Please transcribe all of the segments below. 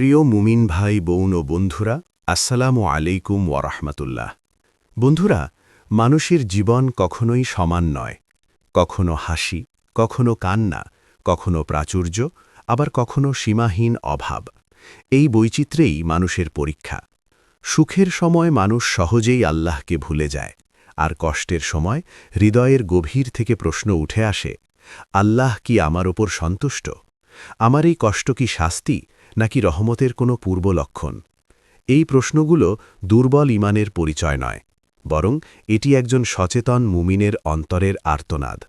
প্রিয় মুমিন ভাই, বোন ও বন্ধুরা, আসসালামু আলাইকুম ওয়ারাহমাতুল্লাহ বন্ধুরা, মানুষের জীবন কখনোই সমান নয়। কখনো হাসি, কখনো কান্না, কখনো প্রাচুর্য, আবার কখনো সীমাহীন অভাব। এই বৈচিত্র্যেই মানুষের পরীক্ষা। সুখের সময় মানুষ সহজেই আল্লাহকে ভুলে যায়, আর কষ্টের সময় হৃদয়ের গভীর থেকে প্রশ্ন উঠে আসে, আল্লাহ কি আমার ওপর সন্তুষ্ট? আমার এই কষ্ট কি শাস্তি? নাকি রহমতের কোনো পূর্ব লক্ষণ? এই প্রশ্নগুলো দুর্বল ইমানের পরিচয় নয়, বরং এটি একজন সচেতন মুমিনের অন্তরের আর্তনাদ।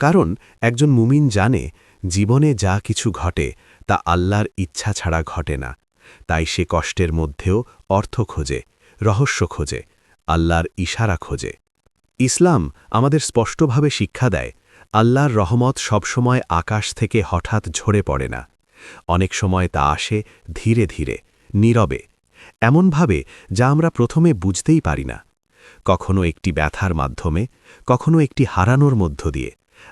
কারণ একজন মুমিন জানে, জীবনে যা কিছু ঘটে, তা আল্লাহর ইচ্ছা ছাড়া ঘটে না। তাই সে কষ্টের মধ্যেও অর্থ খোঁজে, রহস্য খোঁজে, আল্লাহর ইশারা খোঁজে। ইসলাম আমাদের স্পষ্টভাবে শিক্ষা দেয়, আল্লাহর রহমত সবসময় আকাশ থেকে হঠাৎ ঝরে পড়ে না। অনেক সময় তা আসে ধীরে ধীরে, নীরবে, এমনভাবে যা আমরা প্রথমে বুঝতেই পারি না। কখনো একটি ব্যথার মাধ্যমে, কখনো একটি হারানোর মধ্য দিয়ে,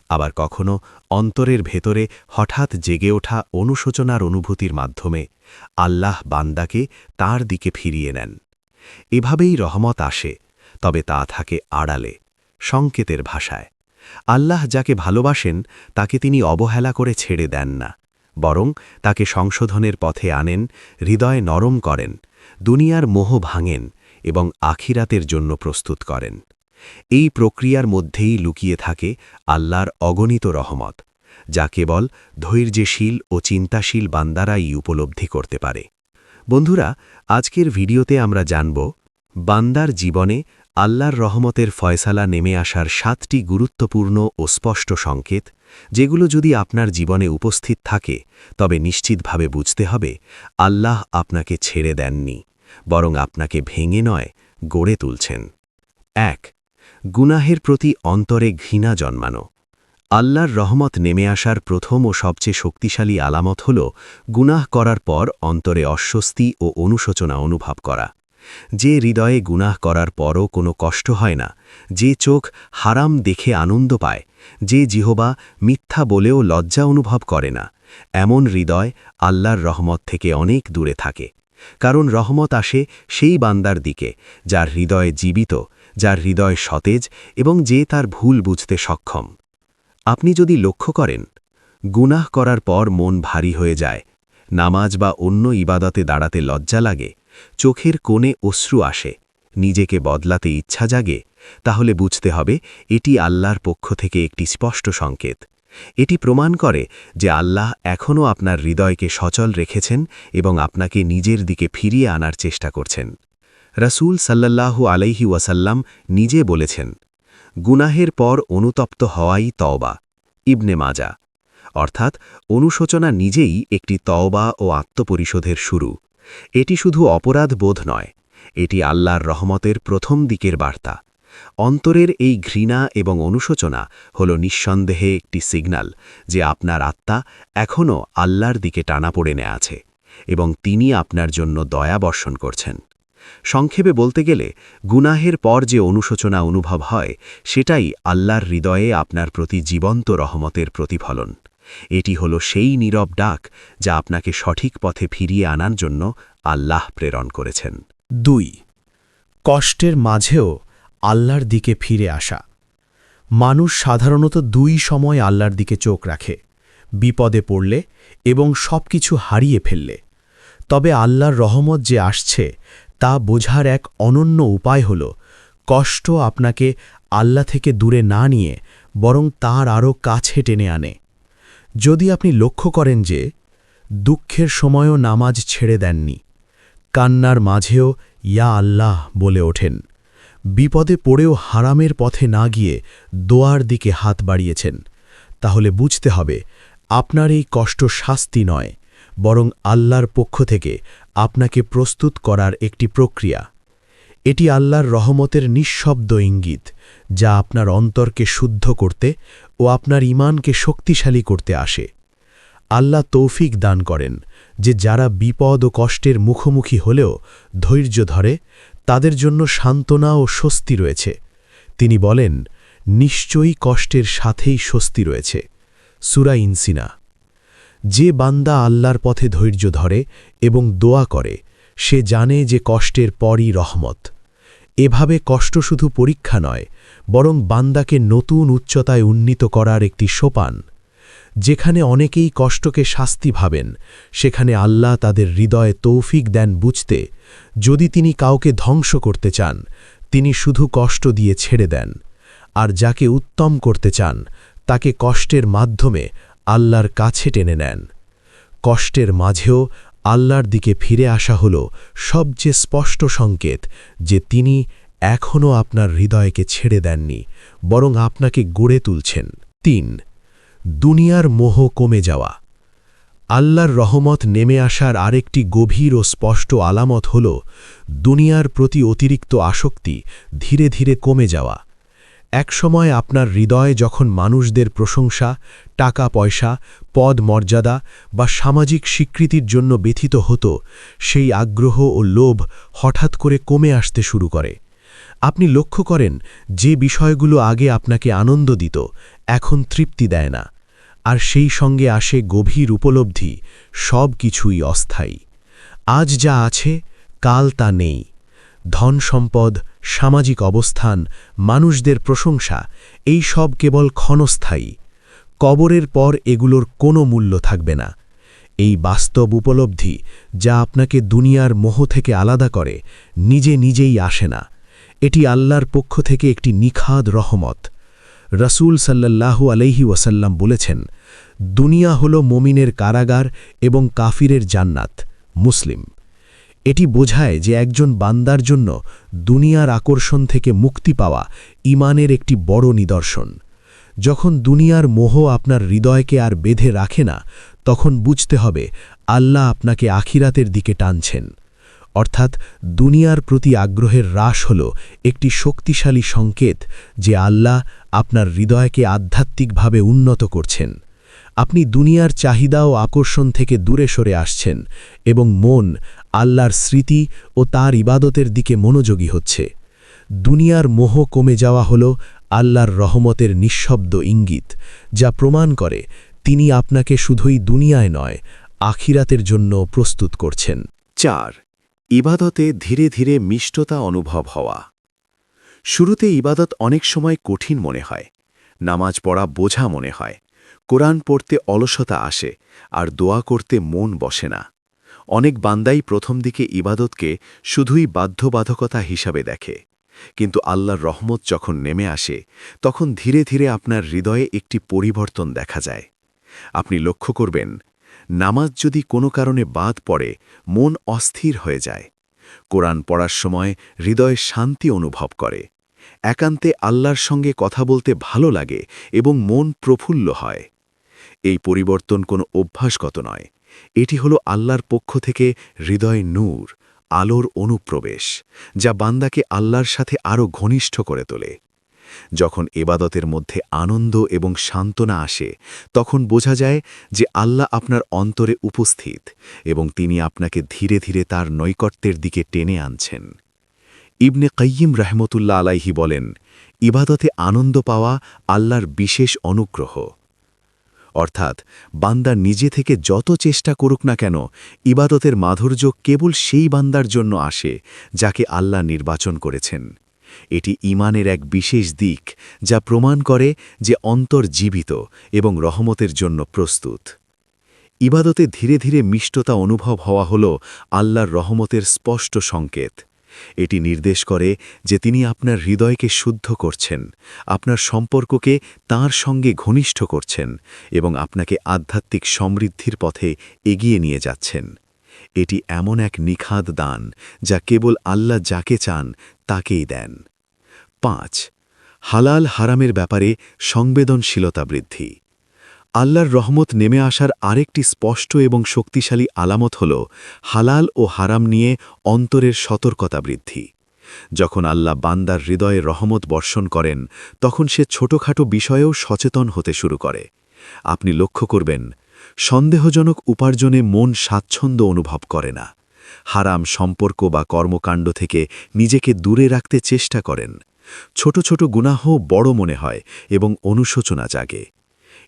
আবার কখনো অন্তরের ভেতরে হঠাৎ জেগে ওঠা অনুশোচনার অনুভূতির মাধ্যমে আল্লাহ বান্দাকে তার দিকে ফিরিয়ে নেন। এভাবেই রহমত আসে, তবে তা থাকে আড়ালে, সংকেতের ভাষায়। আল্লাহ যাকে ভালোবাসেন, তাকে তিনি অবহেলা করে ছেড়ে দেন না। বরং তাকে সংশোধনের পথে আনেন, হৃদয় নরম করেন, দুনিয়ার মোহ ভাঙেন এবং আখিরাতের জন্য প্রস্তুত করেন। এই প্রক্রিয়ার মধ্যেই লুকিয়ে থাকে আল্লাহর অগণিত রহমত, যা কেবল ধৈর্যশীল ও চিন্তাশীল বান্দারাই উপলব্ধি করতে পারে। বন্ধুরা, আজকের ভিডিওতে আমরা জানব, বান্দার জীবনে আল্লাহর রহমতের ফয়সালা নেমে আসার সাতটি গুরুত্বপূর্ণ ও স্পষ্ট সংকেত, যেগুলো যদি আপনার জীবনে উপস্থিত থাকে, তবে নিশ্চিতভাবে বুঝতে হবে, আল্লাহ আপনাকে ছেড়ে দেননি, বরং আপনাকে ভেঙে নয়, গড়ে তুলছেন। এক, গুনাহের প্রতি অন্তরে ঘৃণা জন্মানো। আল্লাহর রহমত নেমে আসার প্রথম ও সবচেয়ে শক্তিশালী আলামত হল, গুনাহ করার পর অন্তরে অস্বস্তি ও অনুশোচনা অনুভব করা। যে হৃদয়ে গুনাহ করার পরও কোনো কষ্ট হয় না, যে চোখ হারাম দেখে আনন্দ পায়, যে জিহবা মিথ্যা বলেও লজ্জা অনুভব করে না, এমন হৃদয় আল্লাহর রহমত থেকে অনেক দূরে থাকে। কারণ রহমত আসে সেই বান্দার দিকে, যার হৃদয় জীবিত, যার হৃদয় সতেজ এবং যে তার ভুল বুঝতে সক্ষম। আপনি যদি লক্ষ্য করেন, গুনাহ করার পর মন ভারী হয়ে যায়, নামাজ বা অন্য ইবাদতে দাঁড়াতে লজ্জা লাগে চোখের কোণে অশ্রু আসে। নিজেকে বদলাতে ইচ্ছা জাগে, তাহলে বুঝতে হবে এটি আল্লাহর পক্ষ থেকে একটি স্পষ্ট সংকেত। এটি প্রমাণ করে যে আল্লাহ এখনও আপনার হৃদয়কে সচল রেখেছেন এবং আপনাকে নিজের দিকে ফিরিয়ে আনার চেষ্টা করছেন। রাসূল সাল্লাল্লাহু আলাইহি ওয়াসাল্লাম নিজে বলেছেন, গুনাহের পর অনুতপ্ত হওয়াই তওবা। ইবনে মাজা, অর্থাৎ অনুশোচনা নিজেই একটি তওবা ও আত্মপরিশোধের শুরু। এটি শুধু অপরাধ বোধ নয়, এটি আল্লাহর রহমতের প্রথম দিকের বার্তা। অন্তরের এই ঘৃণা এবং অনুশোচনা হল নিঃসন্দেহে একটি সিগন্যাল যে আপনার আত্মা এখনও আল্লাহর দিকে টানা নেয় আছে এবং তিনি আপনার জন্য দয়া বর্ষণ করছেন। সংক্ষেপে বলতে গেলে, গুনাহের পর যে অনুশোচনা অনুভব হয়, সেটাই আল্লাহর হৃদয়ে আপনার প্রতি জীবন্ত রহমতের প্রতিফলন। এটি হল সেই নীরব ডাক যা আপনাকে সঠিক পথে ফিরিয়ে আনার জন্য আল্লাহ প্রেরণ করেছেন। দুই, কষ্টের মাঝেও আল্লাহর দিকে ফিরে আসা। মানুষ সাধারণত দুই সময় আল্লাহর দিকে চোখ রাখে, বিপদে পড়লে এবং সব কিছু হারিয়ে ফেললে। তবে আল্লাহর রহমত যে আসছে, তা বোঝার এক অনন্য উপায় হল, কষ্ট আপনাকে আল্লাহ থেকে দূরে না নিয়ে বরং তার আরও কাছে টেনে আনে। যদি আপনি লক্ষ্য করেন যে দুঃখের সময়ও নামাজ ছেড়ে দেননি, কান্নার মাঝেও ইয়া আল্লাহ বলে ওঠেন, বিপদে পড়েও হারামের পথে না গিয়ে দোয়ার দিকে হাত বাড়িয়েছেন, তাহলে বুঝতে হবে আপনার এই কষ্ট শাস্তি নয়, বরং আল্লাহর পক্ষ থেকে আপনাকে প্রস্তুত করার একটি প্রক্রিয়া। এটি আল্লাহর রহমতের নিঃশব্দ ইঙ্গিত যা আপনার অন্তরকে শুদ্ধ করতে ও আপনার ইমানকে শক্তিশালী করতে আসে। আল্লাহ তৌফিক দান করেন যে যারা বিপদ ও কষ্টের মুখোমুখি হলেও ধৈর্য ধরে, তাদের জন্য সান্ত্বনা ও স্বস্তি রয়েছে। তিনি বলেন, নিশ্চয়ই কষ্টের সাথেই স্বস্তি রয়েছে। সুরা ইনসিনা। যে বান্দা আল্লাহর পথে ধৈর্য ধরে এবং দোয়া করে, সে জানে যে কষ্টের পরই রহমত। এভাবে কষ্ট শুধু পরীক্ষা নয় বরং বান্দাকে নতুন উচ্চতায় উন্নীত করার একটি সোপান, যেখানে অনেকেই কষ্টকে শাস্তি ভাবেন, সেখানে আল্লাহ তাদের হৃদয়ে তৌফিক দেন বুঝতে, যদি তিনি কাউকে ধ্বংস করতে চান, তিনি শুধু কষ্ট দিয়ে ছেড়ে দেন, আর যাকে উত্তম করতে চান, তাকে কষ্টের মাধ্যমে আল্লাহর কাছে টেনে নেন। কষ্টের মাঝেও আল্লাহর দিকে ফিরে আসা হল সবচেয়ে স্পষ্ট সংকেত যে তিনি এখনও আপনার হৃদয়কে ছেড়ে দেননি, বরং আপনাকে গড়ে তুলছেন। তিন, দুনিয়ার মোহ কমে যাওয়া। আল্লাহর রহমত নেমে আসার আরেকটি গভীর ও স্পষ্ট আলামত হল, দুনিয়ার প্রতি অতিরিক্ত আসক্তি ধীরে ধীরে কমে যাওয়া। একসময় আপনার হৃদয় যখন মানুষদের প্রশংসা, টাকা পয়সা, পদ মর্যাদা বা সামাজিক স্বীকৃতির জন্য ব্যথিত হতো, সেই আগ্রহ ও লোভ হঠাৎ করে কমে আসতে শুরু করে। আপনি লক্ষ্য করেন, যে বিষয়গুলো আগে আপনাকে আনন্দ দিত, এখন তৃপ্তি দেয় না। আর সেই সঙ্গে আসে গভীর উপলব্ধি, সব কিছুই অস্থায়ী। আজ যা আছে, কাল তা নেই। ধন সম্পদ, সামাজিক অবস্থান, মানুষদের প্রশংসা, এই সব কেবল ক্ষণস্থায়ী। কবরের পর এগুলোর কোনো মূল্য থাকবে না। এই বাস্তব উপলব্ধি, যা আপনাকে দুনিয়ার মোহ থেকে আলাদা করে, নিজে নিজেই আসে না। এটি আল্লাহর পক্ষ থেকে একটি নিখাদ রহমত। রসুল সাল্লাল্লাহু আলাইহি ওয়াসাল্লাম বলেছেন, দুনিয়া হল মমিনের কারাগার এবং কাফিরের জান্নাত, মুসলিম। এটি বোঝায় যে একজন বান্দার জন্য দুনিয়ার আকর্ষণ থেকে মুক্তি পাওয়া ইমানের একটি বড় নিদর্শন। যখন দুনিয়ার মোহ আপনার হৃদয়কে আর বেঁধে রাখে না, তখন বুঝতে হবে আল্লাহ আপনাকে আখিরাতের দিকে টানছেন। অর্থাৎ দুনিয়ার প্রতি আগ্রহের হ্রাস হল একটি শক্তিশালী সংকেত যে আল্লাহ আপনার হৃদয়কে আধ্যাত্মিকভাবে উন্নত করছেন। আপনি দুনিয়ার চাহিদা ও আকর্ষণ থেকে দূরে সরে আসছেন এবং মন, আল্লাহর স্মৃতি ও তার ইবাদতের দিকে মনোযোগী হচ্ছে। দুনিয়ার মোহ কমে যাওয়া হল আল্লাহর রহমতের নিঃশব্দ ইঙ্গিত, যা প্রমাণ করে তিনি আপনাকে শুধুই দুনিয়ায় নয়, আখিরাতের জন্য প্রস্তুত করছেন। চার ইবাদতে ধীরে ধীরে মিষ্টতা অনুভব হওয়া। শুরুতে ইবাদত অনেক সময় কঠিন মনে হয়, নামাজ পড়া বোঝা মনে হয়, কোরআন পড়তে অলসতা আসে, আর দোয়া করতে মন বসে না। অনেক বান্দাই প্রথম দিকে ইবাদতকে শুধুই বাধ্যবাধকতা হিসাবে দেখে, কিন্তু আল্লাহর রহমত যখন নেমে আসে, তখন ধীরে ধীরে আপনার হৃদয়ে একটি পরিবর্তন দেখা যায়। আপনি লক্ষ্য করবেন নামাজ যদি কোনো কারণে বাদ পড়ে, মন অস্থির হয়ে যায়। কোরআন পড়ার সময় হৃদয়ে শান্তি অনুভব করে। একান্তে আল্লাহর সঙ্গে কথা বলতে ভালো লাগে এবং মন প্রফুল্ল হয়। এই পরিবর্তন কোনো অভ্যাসগত নয়। এটি হল আল্লাহর পক্ষ থেকে হৃদয় নূর, আলোর অনুপ্রবেশ, যা বান্দাকে আল্লাহর সাথে আরও ঘনিষ্ঠ করে তোলে। যখন এবাদতের মধ্যে আনন্দ এবং সান্ত্বনা আসে, তখন বোঝা যায় যে আল্লাহ আপনার অন্তরে উপস্থিত এবং তিনি আপনাকে ধীরে ধীরে তার নৈকট্যের দিকে টেনে আনছেন। ইবনে কৈয়িম রহমতুল্লাহ আলাইহি বলেন, ইবাদতে আনন্দ পাওয়া আল্লাহর বিশেষ অনুগ্রহ। অর্থাৎ, বান্দা নিজে থেকে যত চেষ্টা করুক না কেন, ইবাদতের মাধুর্য কেবল সেই বান্দার জন্য আসে যাকে আল্লাহ নির্বাচন করেছেন। এটি ইমানের এক বিশেষ দিক, যা প্রমাণ করে যে অন্তর জীবিত এবং রহমতের জন্য প্রস্তুত। ইবাদতে ধীরে ধীরে মিষ্টতা অনুভব হওয়া হল আল্লাহর রহমতের স্পষ্ট সংকেত। এটি নির্দেশ করে যে তিনি আপনার হৃদয়কে শুদ্ধ করছেন, আপনার সম্পর্ককে তার সঙ্গে ঘনিষ্ঠ করছেন এবং আপনাকে আধ্যাত্মিক সমৃদ্ধির পথে এগিয়ে নিয়ে যাচ্ছেন। এটি এমন এক নিখাদ দান, যা কেবল আল্লাহ যাকে চান তাকেই দেন। পাঁচ, হালাল হারামের ব্যাপারে সংবেদনশীলতা বৃদ্ধি। আল্লাহর রহমত নেমে আসার আরেকটি স্পষ্ট এবং শক্তিশালী আলামত হল হালাল ও হারাম নিয়ে অন্তরের সতর্কতা বৃদ্ধি। যখন আল্লাহ বান্দার হৃদয়ে রহমত বর্ষণ করেন, তখন সে ছোটখাটো বিষয়েও সচেতন হতে শুরু করে। আপনি লক্ষ্য করবেন, সন্দেহজনক উপার্জনে মন স্বাচ্ছন্দ্য অনুভব করে না। হারাম সম্পর্ক বা কর্মকাণ্ড থেকে নিজেকে দূরে রাখতে চেষ্টা করেন। ছোট ছোট গুনাহ বড় মনে হয় এবং অনুশোচনা জাগে।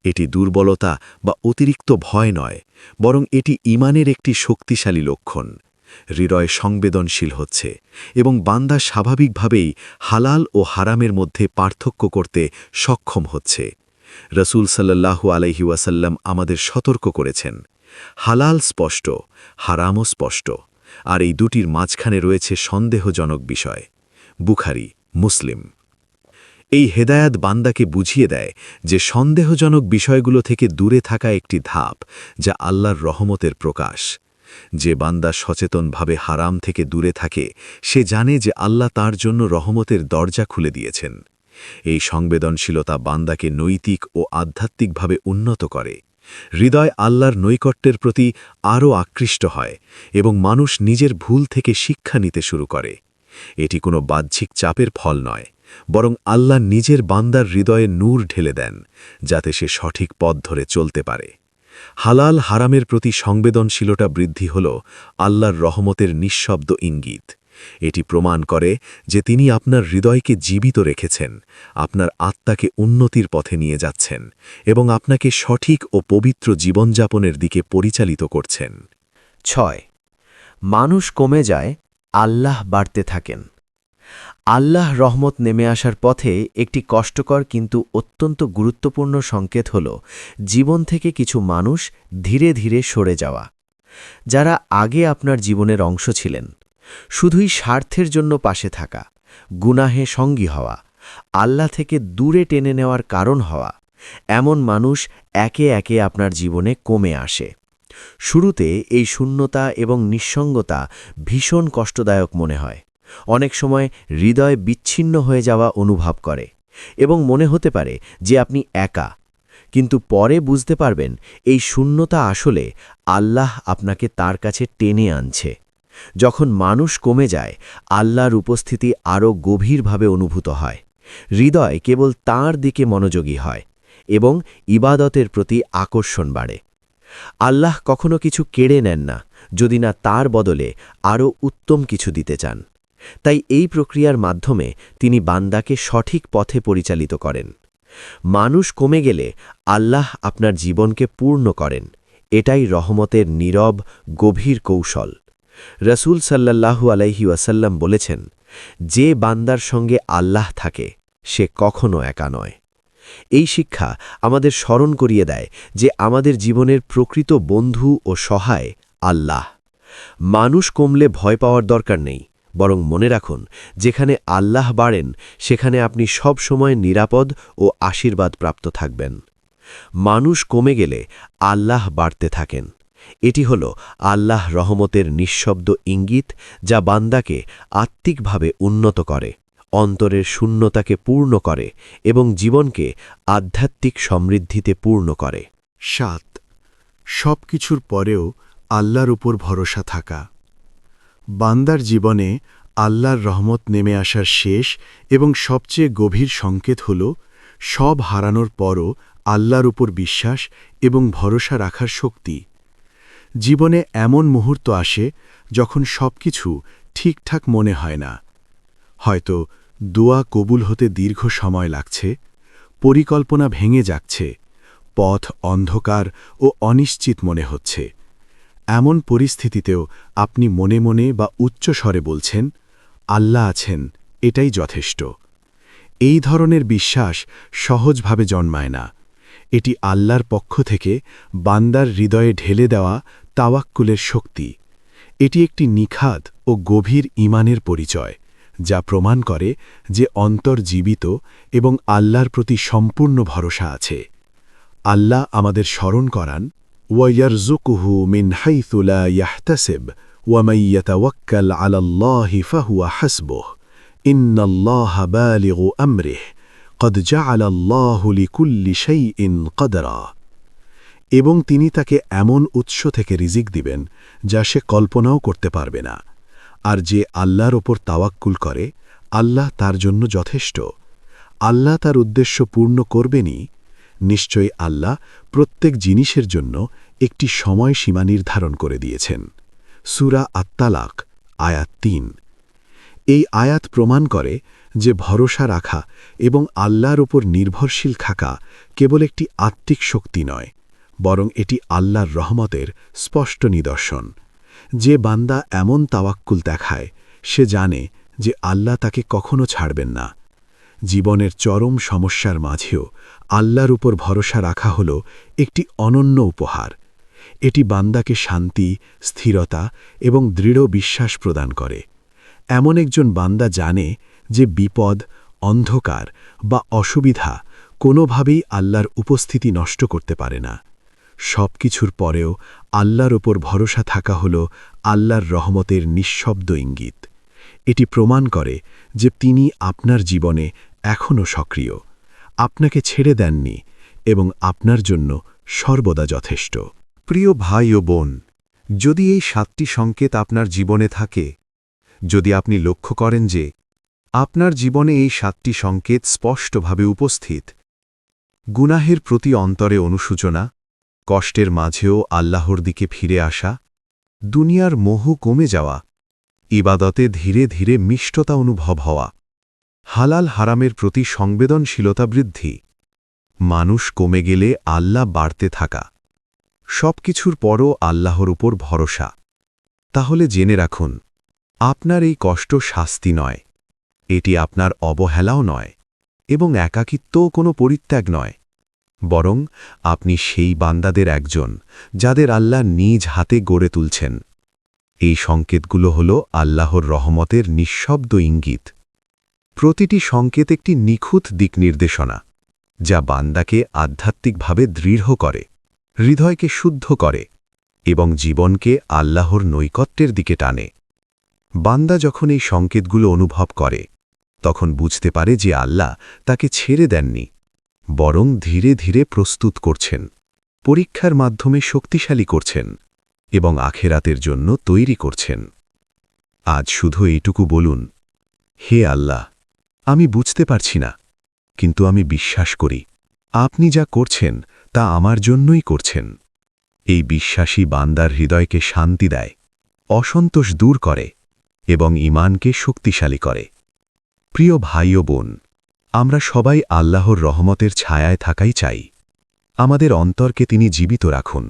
এটি দুর্বলতা বা অতিরিক্ত ভয় নয়, বরং এটি ইমানের একটি শক্তিশালী লক্ষণ। হৃদয় সংবেদনশীল হচ্ছে এবং বান্দা স্বাভাবিকভাবেই হালাল ও হারামের মধ্যে পার্থক্য করতে সক্ষম হচ্ছে। রসুল সাল্লাল্লাহু আলহি ওয়াসাল্লাম আমাদের সতর্ক করেছেন, হালাল স্পষ্ট, হারামও স্পষ্ট। আর এই দুটির মাঝখানে রয়েছে সন্দেহজনক বিষয়। বুখারি, মুসলিম। এই হেদায়াত বান্দাকে বুঝিয়ে দেয় যে সন্দেহজনক বিষয়গুলো থেকে দূরে থাকা একটি ধাপ যা আল্লাহর রহমতের প্রকাশ। যে বান্দা সচেতনভাবে হারাম থেকে দূরে থাকে, সে জানে যে আল্লাহ তার জন্য রহমতের দরজা খুলে দিয়েছেন। এই সংবেদনশীলতা বান্দাকে নৈতিক ও আধ্যাত্মিকভাবে উন্নত করে। হৃদয় আল্লাহর নৈকট্যের প্রতি আরও আকৃষ্ট হয় এবং মানুষ নিজের ভুল থেকে শিক্ষা নিতে শুরু করে। এটি কোনো বাহ্যিক চাপের ফল নয়, বরং আল্লাহ নিজের বান্দার হৃদয়ে নূর ঢেলে দেন, যাতে সে সঠিক পথ ধরে চলতে পারে। হালাল হারামের প্রতি সংবেদনশীলতা বৃদ্ধি হল আল্লাহর রহমতের নিঃশব্দ ইঙ্গিত। এটি প্রমাণ করে যে তিনি আপনার হৃদয়কে জীবিত রেখেছেন, আপনার আত্মাকে উন্নতির পথে নিয়ে যাচ্ছেন এবং আপনাকে সঠিক ও পবিত্র জীবনযাপনের দিকে পরিচালিত করছেন। ছয়, মানুষ কমে যায়, আল্লাহ বাড়তে থাকেন। আল্লাহ রহমত নেমে আসার পথে একটি কষ্টকর কিন্তু অত্যন্ত গুরুত্বপূর্ণ সংকেত হল জীবন থেকে কিছু মানুষ ধীরে ধীরে সরে যাওয়া, যারা আগে আপনার জীবনের অংশ ছিলেন। শুধুই স্বার্থের জন্য পাশে থাকা, গুনাহে সঙ্গী হওয়া, আল্লাহ থেকে দূরে টেনে নেওয়ার কারণ হওয়া, এমন মানুষ একে একে আপনার জীবনে কমে আসে। শুরুতে এই শূন্যতা এবং নিঃসঙ্গতা ভীষণ কষ্টদায়ক মনে হয়। অনেক সময় হৃদয় বিচ্ছিন্ন হয়ে যাওয়া অনুভব করে এবং মনে হতে পারে যে আপনি একা। কিন্তু পরে বুঝতে পারবেন এই শূন্যতা আসলে আল্লাহ আপনাকে তার কাছে টেনে আনছে। যখন মানুষ কমে যায়, আল্লাহর উপস্থিতি আরও গভীরভাবে অনুভূত হয়। হৃদয় কেবল তার দিকে মনোযোগী হয় এবং ইবাদতের প্রতি আকর্ষণ বাড়ে। আল্লাহ কখনো কিছু কেড়ে নেন না, যদি না তার বদলে আরও উত্তম কিছু দিতে চান। তাই এই প্রক্রিয়ার মাধ্যমে তিনি বান্দাকে সঠিক পথে পরিচালিত করেন। মানুষ কমে গেলে আল্লাহ আপনার জীবনকে পূর্ণ করেন। এটাই রহমতের নীরব, গভীর কৌশল। রসুল সাল্লাল্লাহু আলাইহি ওয়াসাল্লাম বলেছেন, যে বান্দার সঙ্গে আল্লাহ থাকে, সে কখনো একা নয়। এই শিক্ষা আমাদের স্মরণ করিয়ে দেয় যে আমাদের জীবনের প্রকৃত বন্ধু ও সহায় আল্লাহ। মানুষ কমলে ভয় পাওয়ার দরকার নেই, বরং মনে রাখুন, যেখানে আল্লাহ বাড়েন, সেখানে আপনি সব সময় নিরাপদ ও আশীর্বাদ প্রাপ্ত থাকবেন। মানুষ কমে গেলে আল্লাহ বাড়তে থাকেন। এটি হল আল্লাহ রহমতের নিঃশব্দ ইঙ্গিত যা বান্দাকে আত্মিকভাবে উন্নত করে, অন্তরের শূন্যতাকে পূর্ণ করে এবং জীবনকে আধ্যাত্মিক সমৃদ্ধিতে পূর্ণ করে। সাত সব কিছুর পরেও আল্লাহর উপর ভরসা থাকা। বান্দার জীবনে আল্লাহর রহমত নেমে আসার শেষ এবং সবচেয়ে গভীর সংকেত হল সব হারানোর পরও আল্লাহর উপর বিশ্বাস এবং ভরসা রাখার শক্তি। জীবনে এমন মুহূর্ত আসে যখন সবকিছু ঠিকঠাক মনে হয় না। হয়তো দোয়া কবুল হতে দীর্ঘ সময় লাগছে, পরিকল্পনা ভেঙে যাচ্ছে, পথ অন্ধকার ও অনিশ্চিত মনে হচ্ছে। এমন পরিস্থিতিতেও আপনি মনে মনে বা উচ্চ স্বরে বলছেন, আল্লাহ আছেন, এটাই যথেষ্ট। এই ধরনের বিশ্বাস সহজভাবে জন্মায় না। এটি আল্লাহর পক্ষ থেকে বান্দার হৃদয়ে ঢেলে দেওয়া তাওয়াক্কুলের শক্তি। এটি একটি নিখাদ ও গভীর ইমানের পরিচয়, যা প্রমাণ করে যে অন্তর জীবিত এবং আল্লাহর প্রতি সম্পূর্ণ ভরসা আছে। আল্লাহ আমাদের স্মরণ করান ওয়াইয়ারজুকুহু মিন হাইতুলা ইয়াহতাসিব ওয়ামাইয়াতাওয়াক্কাল হিফাহুয়া ফাহুয়া হাসবুহ, ইন্নাল্লাহ বালিগু আমরিহ। কদ জাআল লিকুল্লি সেই ইন কদরা এবং তিনি তাকে এমন উৎস থেকে রিজিক দিবেন, যা সে কল্পনাও করতে পারবে না। আর যে আল্লাহর ওপর তাওয়াক্কুল করে, আল্লাহ তার জন্য যথেষ্ট। আল্লাহ তার উদ্দেশ্য পূর্ণ করবেনই। নিশ্চয়ই আল্লাহ প্রত্যেক জিনিসের জন্য একটি সময় সীমা নির্ধারণ করে দিয়েছেন। সুরা আত্মালাক আয়াত তিন। এই আয়াত প্রমাণ করে যে ভরসা রাখা এবং আল্লাহর ওপর নির্ভরশীল থাকা কেবল একটি আত্মিক শক্তি নয়, বরং এটি আল্লাহর রহমতের স্পষ্ট নিদর্শন। যে বান্দা এমন তাওয়াক্কুল দেখায়, সে জানে যে আল্লাহ তাকে কখনো ছাড়বেন না। জীবনের চরম সমস্যার মাঝেও আল্লাহর উপর ভরসা রাখা হল একটি অনন্য উপহার। এটি বান্দাকে শান্তি, স্থিরতা এবং দৃঢ় বিশ্বাস প্রদান করে। এমন একজন বান্দা জানে যে বিপদ, অন্ধকার বা অসুবিধা কোনোভাবেই আল্লাহর উপস্থিতি নষ্ট করতে পারে না। সব কিছুর পরেও আল্লাহর ওপর ভরসা থাকা হল আল্লাহর রহমতের নিঃশব্দ ইঙ্গিত। এটি প্রমাণ করে যে তিনি আপনার জীবনে এখনও সক্রিয়। আপনাকে ছেড়ে দেননি এবং আপনার জন্য সর্বদা যথেষ্ট। প্রিয় ভাই ও বোন, যদি এই সাতটি সংকেত আপনার জীবনে থাকে, যদি আপনি লক্ষ্য করেন যে আপনার জীবনে এই সাতটি সংকেত স্পষ্টভাবে উপস্থিত। গুনাহের প্রতি অন্তরে অনুসূচনা কষ্টের মাঝেও আল্লাহর দিকে ফিরে আসা, দুনিয়ার মোহ কমে যাওয়া, ইবাদতে ধীরে ধীরে মিষ্টতা অনুভব হওয়া, হালাল হারামের প্রতি সংবেদনশীলতা বৃদ্ধি, মানুষ কমে গেলে আল্লাহ বাড়তে থাকা সব কিছুর পরও আল্লাহর উপর ভরসা। তাহলে জেনে রাখুন, আপনার এই কষ্ট শাস্তি নয়। এটি আপনার অবহেলাও নয় এবং একাকিত্বও কোনো পরিত্যাগ নয়। বরং আপনি সেই বান্দাদের একজন, যাদের আল্লাহ নিজ হাতে গড়ে তুলছেন। এই সংকেতগুলো হল আল্লাহর রহমতের নিঃশব্দ ইঙ্গিত। প্রতিটি সংকেত একটি নিখুঁত দিক নির্দেশনা, যা বান্দাকে আধ্যাত্মিকভাবে দৃঢ় করে, হৃদয়কে শুদ্ধ করে এবং জীবনকে আল্লাহর নৈকট্যের দিকে টানে। বান্দা যখন এই সংকেতগুলো অনুভব করে তখন বুঝতে পারে যে আল্লাহ তাকে ছেড়ে দেননি, বরং ধীরে ধীরে প্রস্তুত করছেন, পরীক্ষার মাধ্যমে শক্তিশালী করছেন এবং আখেরাতের জন্য তৈরি করছেন। আজ শুধু এইটুকু বলুন, হে আল্লাহ, আমি বুঝতে পারছি না, কিন্তু আমি বিশ্বাস করি, আপনি যা করছেন তা আমার জন্যই করছেন। এই বিশ্বাসী বান্দার হৃদয়কে শান্তি দেয়, অসন্তোষ দূর করে এবং ইমানকে শক্তিশালী করে। প্রিয় ভাই ও বোন, আমরা সবাই আল্লাহর রহমতের ছায়ায় থাকাই চাই। আমাদের অন্তরকে তিনি জীবিত রাখুন,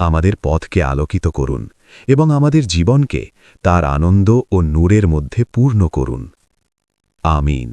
আমাদের পথকে আলোকিত করুন এবং আমাদের জীবনকে তার আনন্দ ও নূরের মধ্যে পূর্ণ করুন। আমিন।